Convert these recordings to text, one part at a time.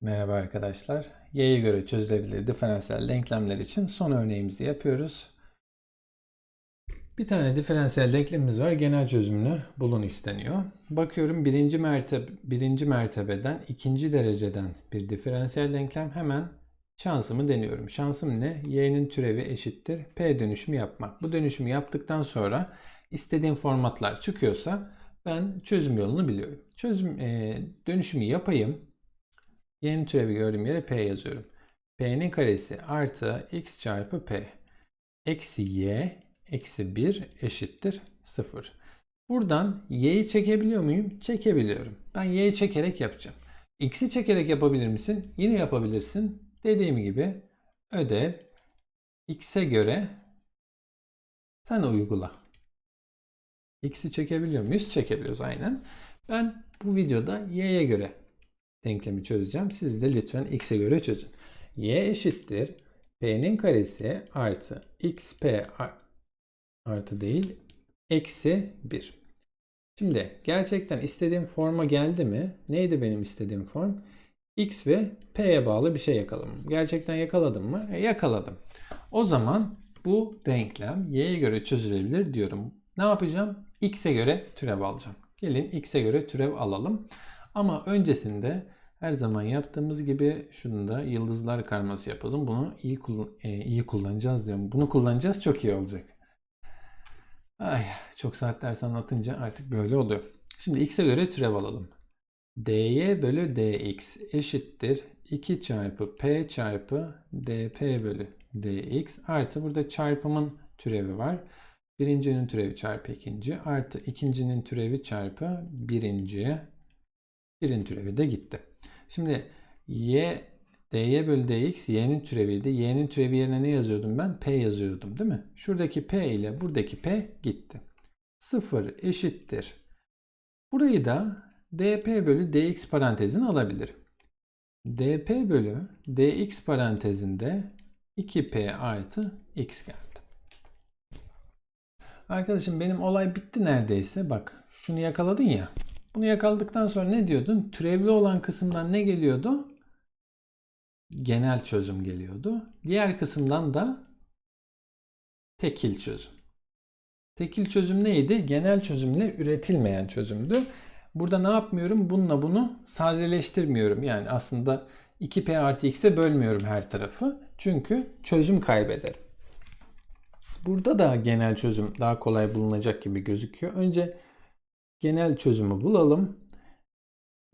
Merhaba arkadaşlar. Y'ye göre çözülebilir diferansiyel denklemler için son örneğimizi yapıyoruz. Bir tane diferansiyel denklemimiz var. Genel çözümünü bulun isteniyor. Bakıyorum birinci, mertebe, birinci mertebeden ikinci dereceden bir diferansiyel denklem. Hemen şansımı deniyorum. Şansım ne? Y'nin türevi eşittir. P dönüşümü yapmak. Bu dönüşümü yaptıktan sonra istediğim formatlar çıkıyorsa ben çözüm yolunu biliyorum. Çözüm e, dönüşümü yapayım. Y'nin türevi gördüğüm yere P yazıyorum. P'nin karesi artı x çarpı P. Eksi Y eksi 1 eşittir 0. Buradan Y'yi çekebiliyor muyum? Çekebiliyorum. Ben Y'yi çekerek yapacağım. X'i çekerek yapabilir misin? Yine yapabilirsin. Dediğim gibi ödev X'e göre sen uygula. X'i çekebiliyor muyuz? Çekebiliyoruz aynen. Ben bu videoda Y'ye göre denklemi çözeceğim. Siz de lütfen x'e göre çözün. y eşittir p'nin karesi artı xp artı değil eksi 1. Şimdi gerçekten istediğim forma geldi mi? Neydi benim istediğim form? x ve p'ye bağlı bir şey yakaladım. Gerçekten yakaladım mı? E, yakaladım. O zaman bu denklem y'ye göre çözülebilir diyorum. Ne yapacağım? x'e göre türev alacağım. Gelin x'e göre türev alalım. Ama öncesinde her zaman yaptığımız gibi şunu da yıldızlar karması yapalım. Bunu iyi, kullan e, iyi kullanacağız diyorum. Bunu kullanacağız çok iyi olacak. Ay, çok saat ders anlatınca artık böyle oluyor. Şimdi x'e göre türev alalım. dy bölü dx eşittir 2 çarpı p çarpı dp bölü dx artı burada çarpımın türevi var. Birincinin türevi çarpı ikinci artı ikincinin türevi çarpı birinci. Birin türevi de gitti. Şimdi y dy bölü dx y'nin türeviydi. Y'nin türevi yerine ne yazıyordum ben? P yazıyordum değil mi? Şuradaki P ile buradaki P gitti. 0 eşittir. Burayı da dp bölü dx parantezine alabilirim. dp bölü dx parantezinde 2p artı x geldi. Arkadaşım benim olay bitti neredeyse. Bak şunu yakaladın ya. Bunu yakaladıktan sonra ne diyordun? Türevli olan kısımdan ne geliyordu? Genel çözüm geliyordu. Diğer kısımdan da tekil çözüm. Tekil çözüm neydi? Genel çözümle üretilmeyen çözümdü. Burada ne yapmıyorum? Bununla bunu sadeleştirmiyorum. Yani aslında 2p artı x'e bölmüyorum her tarafı. Çünkü çözüm kaybederim. Burada da genel çözüm daha kolay bulunacak gibi gözüküyor. Önce genel çözümü bulalım.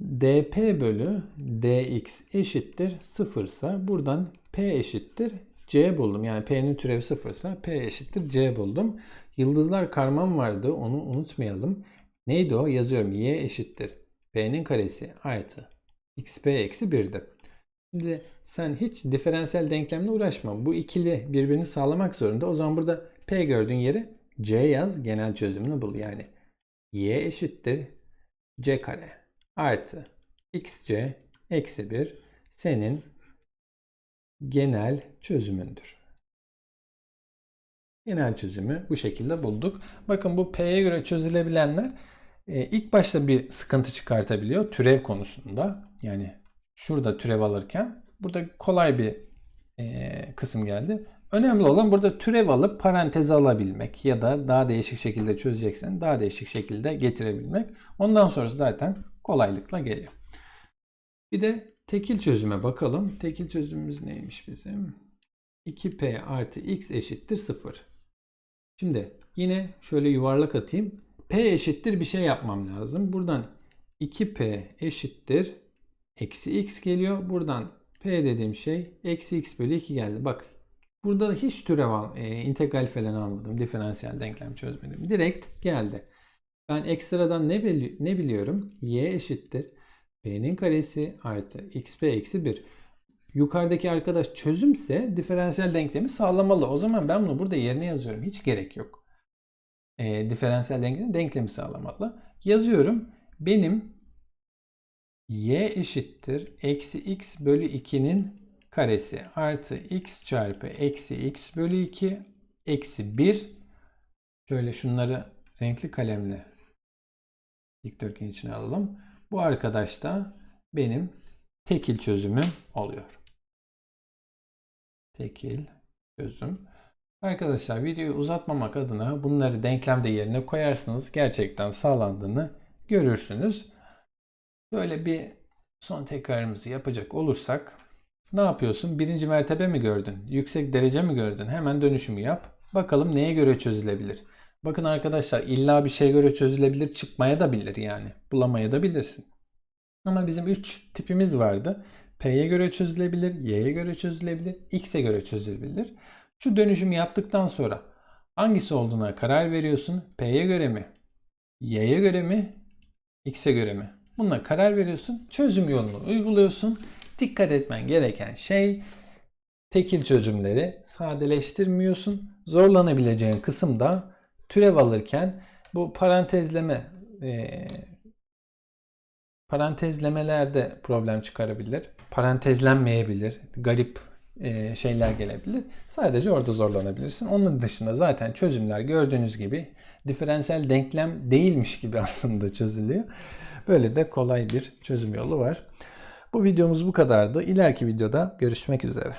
dp bölü dx eşittir 0 ise buradan p eşittir c buldum. Yani p'nin türevi 0 ise p eşittir c buldum. Yıldızlar karmam vardı onu unutmayalım. Neydi o? Yazıyorum y eşittir p'nin karesi artı xp eksi 1'di. Şimdi sen hiç diferansiyel denklemle uğraşma. Bu ikili birbirini sağlamak zorunda. O zaman burada p gördüğün yere c yaz genel çözümünü bul. Yani y eşittir c kare artı xc eksi 1 senin genel çözümündür. Genel çözümü bu şekilde bulduk. Bakın bu P'ye göre çözülebilenler e, ilk başta bir sıkıntı çıkartabiliyor türev konusunda. Yani şurada türev alırken burada kolay bir e, kısım geldi. Önemli olan burada türev alıp paranteze alabilmek ya da daha değişik şekilde çözeceksen daha değişik şekilde getirebilmek. Ondan sonra zaten kolaylıkla geliyor. Bir de tekil çözüme bakalım. Tekil çözümümüz neymiş bizim? 2p artı x eşittir 0. Şimdi yine şöyle yuvarlak atayım. p eşittir bir şey yapmam lazım. Buradan 2p eşittir eksi x geliyor. Buradan p dediğim şey eksi x bölü 2 geldi. Bak Burada hiç türev e, integral falan almadım. Diferansiyel denklem çözmedim. Direkt geldi. Ben ekstradan ne, bili ne biliyorum? y eşittir. p'nin karesi artı xp eksi 1. Yukarıdaki arkadaş çözümse diferansiyel denklemi sağlamalı. O zaman ben bunu burada yerine yazıyorum. Hiç gerek yok. E, diferansiyel denklemi, denklemi sağlamalı. Yazıyorum. Benim y eşittir. Eksi x bölü 2'nin karesi artı x çarpı eksi x bölü 2 eksi 1 şöyle şunları renkli kalemle dikdörtgen içine alalım. Bu arkadaş da benim tekil çözümü oluyor. Tekil çözüm. Arkadaşlar videoyu uzatmamak adına bunları denklemde yerine koyarsanız gerçekten sağlandığını görürsünüz. Böyle bir son tekrarımızı yapacak olursak ne yapıyorsun? Birinci mertebe mi gördün? Yüksek derece mi gördün? Hemen dönüşümü yap. Bakalım neye göre çözülebilir? Bakın arkadaşlar illa bir şeye göre çözülebilir çıkmaya da bilir yani. Bulamaya da bilirsin. Ama bizim 3 tipimiz vardı. P'ye göre çözülebilir, Y'ye göre çözülebilir, X'e göre çözülebilir. Şu dönüşümü yaptıktan sonra hangisi olduğuna karar veriyorsun. P'ye göre mi? Y'ye göre mi? X'e göre mi? Buna karar veriyorsun. Çözüm yolunu uyguluyorsun. Dikkat etmen gereken şey tekil çözümleri sadeleştirmiyorsun. Zorlanabileceğin kısımda türev alırken bu parantezleme e, parantezlemelerde problem çıkarabilir. Parantezlenmeyebilir. Garip e, şeyler gelebilir. Sadece orada zorlanabilirsin. Onun dışında zaten çözümler gördüğünüz gibi diferansiyel denklem değilmiş gibi aslında çözülüyor. Böyle de kolay bir çözüm yolu var. Bu videomuz bu kadardı. İleriki videoda görüşmek üzere.